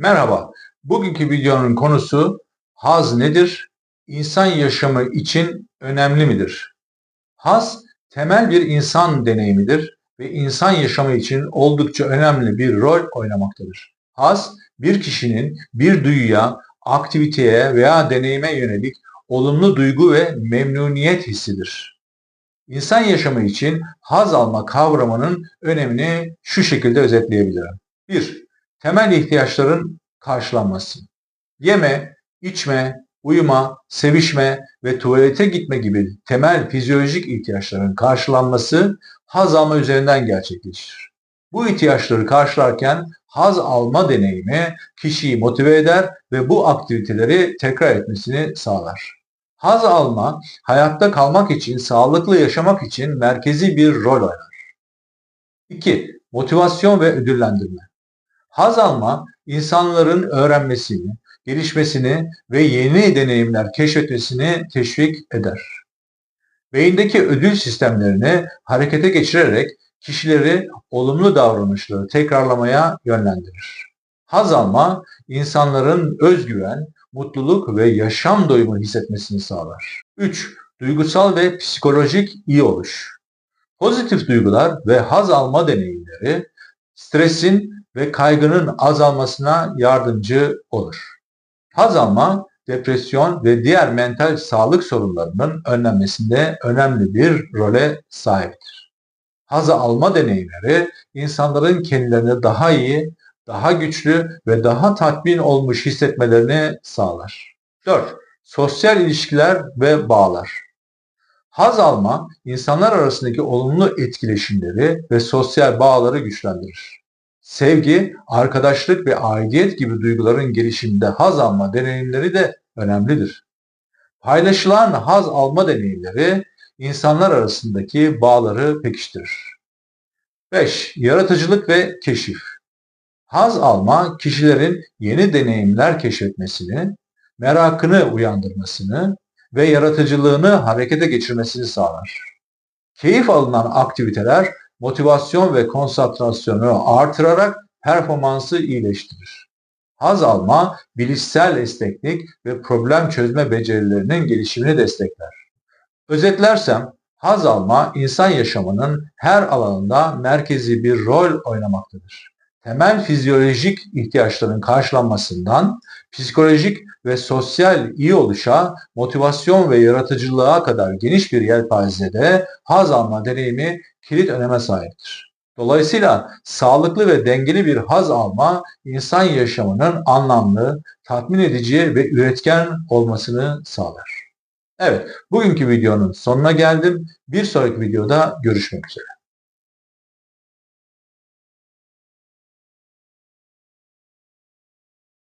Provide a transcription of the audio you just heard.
Merhaba, bugünkü videonun konusu haz nedir? İnsan yaşamı için önemli midir? Haz, temel bir insan deneyimidir ve insan yaşamı için oldukça önemli bir rol oynamaktadır. Haz, bir kişinin bir duyuya, aktiviteye veya deneyime yönelik olumlu duygu ve memnuniyet hissidir. İnsan yaşamı için haz alma kavramının önemini şu şekilde özetleyebilirim. 1. Temel ihtiyaçların karşılanması. Yeme, içme, uyuma, sevişme ve tuvalete gitme gibi temel fizyolojik ihtiyaçların karşılanması haz alma üzerinden gerçekleşir. Bu ihtiyaçları karşılarken haz alma deneyimi kişiyi motive eder ve bu aktiviteleri tekrar etmesini sağlar. Haz alma, hayatta kalmak için, sağlıklı yaşamak için merkezi bir rol oynar. 2. Motivasyon ve ödüllendirme. Haz alma, insanların öğrenmesini, gelişmesini ve yeni deneyimler keşfetmesini teşvik eder. Beyindeki ödül sistemlerini harekete geçirerek kişileri olumlu davranışları tekrarlamaya yönlendirir. Haz alma, insanların özgüven, mutluluk ve yaşam doyumu hissetmesini sağlar. 3. Duygusal ve psikolojik iyi oluş. Pozitif duygular ve haz alma deneyimleri stresin ve kaygının azalmasına yardımcı olur. Haz alma, depresyon ve diğer mental sağlık sorunlarının önlenmesinde önemli bir role sahiptir. Haz alma deneyimleri insanların kendilerini daha iyi, daha güçlü ve daha tatmin olmuş hissetmelerini sağlar. 4. Sosyal ilişkiler ve bağlar. Haz alma, insanlar arasındaki olumlu etkileşimleri ve sosyal bağları güçlendirir. Sevgi, arkadaşlık ve aidiyet gibi duyguların gelişiminde haz alma deneyimleri de önemlidir. Paylaşılan haz alma deneyimleri insanlar arasındaki bağları pekiştirir. 5. Yaratıcılık ve keşif. Haz alma kişilerin yeni deneyimler keşfetmesini, merakını uyandırmasını ve yaratıcılığını harekete geçirmesini sağlar. Keyif alınan aktiviteler motivasyon ve konsantrasyonu artırarak performansı iyileştirir. Haz alma, bilişsel esneklik ve problem çözme becerilerinin gelişimini destekler. Özetlersem, haz alma insan yaşamının her alanında merkezi bir rol oynamaktadır temel fizyolojik ihtiyaçların karşılanmasından psikolojik ve sosyal iyi oluşa, motivasyon ve yaratıcılığa kadar geniş bir yelpazede haz alma deneyimi kilit öneme sahiptir. Dolayısıyla sağlıklı ve dengeli bir haz alma insan yaşamının anlamlı, tatmin edici ve üretken olmasını sağlar. Evet, bugünkü videonun sonuna geldim. Bir sonraki videoda görüşmek üzere.